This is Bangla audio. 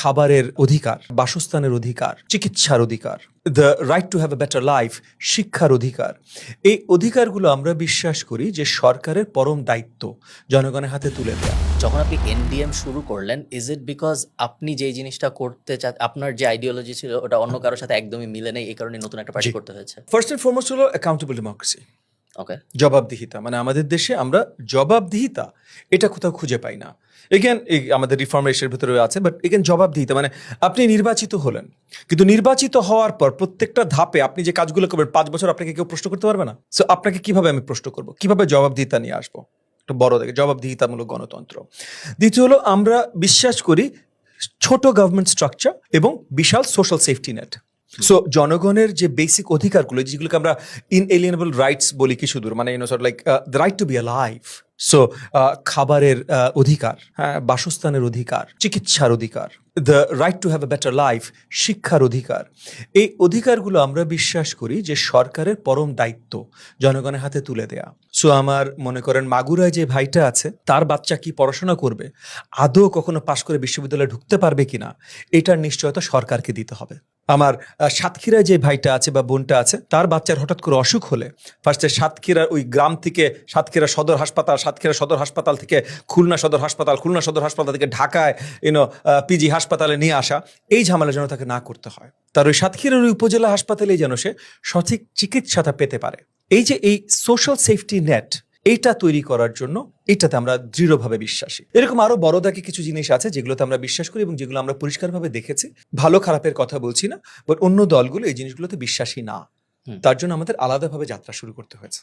খাবারের অধিকার বাসস্থানের অধিকার চিকিৎসার অধিকার the right to have a better life শিক্ষার অধিকার। এই অধিকারগুলো আমরা বিশ্বাস করি যে সরকারের পরম দায়িত্ব জনগণের হাতে তুলে দেওয়া যখন আপনি এনডিএম শুরু করলেন ইজ ইট বিকজ আপনি যে জিনিসটা করতে চান আপনার যে আইডিওলজি ছিল ওটা অন্য কারোর সাথে একদমই মিলে নেই এই কারণে নতুন একটা পার্টি করতে হয়েছে? ফার্স্ট এন্ড ফরমোস্ট হলো অ্যাকাউন্টেবল ডেমোক্রেসি জবাবদিহিতা। মানে আমাদের দেশে আমরা জবাবদিহিতা, এটা কোথাও খুঁজে পাই না। এগেন আমাদের রিফর্মেশনের ভিতরে আছে বাট এগেন জবাবদিহিতা মানে আপনি নির্বাচিত হলেন। কিন্তু নির্বাচিত হওয়ার পর প্রত্যেকটা ধাপে আপনি যে কাজগুলো করবেন, পাঁচ বছর আপনাকে কেউ প্রশ্ন করতে পারবে না? সো আপনাকে কীভাবে আমি প্রশ্ন করব? কীভাবে জবাবদিহিতা নিয়ে আসব? একটা বড় দেখে, জবাবদিহিতামূলক গণতন্ত্র। দ্বিতীয় হলো, আমরা বিশ্বাস করি ছোট গভর্নমেন্ট স্ট্রাকচার এবং বিশাল সোশ্যাল সেফটি নেট সো জনগণের যে বেসিক অধিকারগুলো যেগুলোকে আমরা ইনএলিয়েনেবল রাইটস বলি কিছু দূর মানে you know so like the right to be a life so খাবারের আহ, অধিকার হ্যাঁ বাসস্থানের অধিকার চিকিৎসার অধিকার the right to have a better life শিক্ষার অধিকার। এই অধিকারগুলো আমরা বিশ্বাস করি যে সরকারের পরম দায়িত্ব জনগণের হাতে তুলে দেয়া। সো আমার মনে করেন মাগুরায় যে ভাইটা আছে তার বাচ্চা কি পড়াশোনা করবে? আদৌ কখনো পাশ করে বিশ্ববিদ্যালয়ে ঢুকতে পারবে কিনা? এটার নিশ্চয়তা সরকারকে দিতে হবে। আমার সাতক্ষীরায় যে ভাইটা আছে বা বোনটা আছে, তার বাচ্চার হঠাৎ করে অসুখ হলে ফার্স্টে সাতক্ষীরার ওই গ্রাম থেকে সাতক্ষীরা সদর হাসপাতাল, সাতক্ষীরা সদর হাসপাতাল থেকে খুলনা সদর হাসপাতাল, খুলনা সদর হাসপাতাল থেকে ঢাকায় ইউনো পিজি হাসপাতালে নিয়ে আসা, এই ঝামেলা যেন তাকে না করতে হয়। তার ওই সাতক্ষীরার ওই উপজেলা হাসপাতালে যেন সে সঠিক চিকিৎসাটা পেতে পারে। এই যে এই সোশ্যাল সেফটি নেট এইটা তৈরি করার জন্য এটাতে আমরা দৃঢ়ভাবে বিশ্বাসী। এরকম আরও বড় দাগে কিছু জিনিস আছে যেগুলোতে আমরা বিশ্বাস করি এবং যেগুলো আমরা পরিষ্কারভাবে দেখেছি। ভালো খারাপের কথা বলছি না বাট অন্য দলগুলো এই জিনিসগুলোতে বিশ্বাসী না। তার জন্য আমাদের আলাদাভাবে যাত্রা শুরু করতে হয়েছে।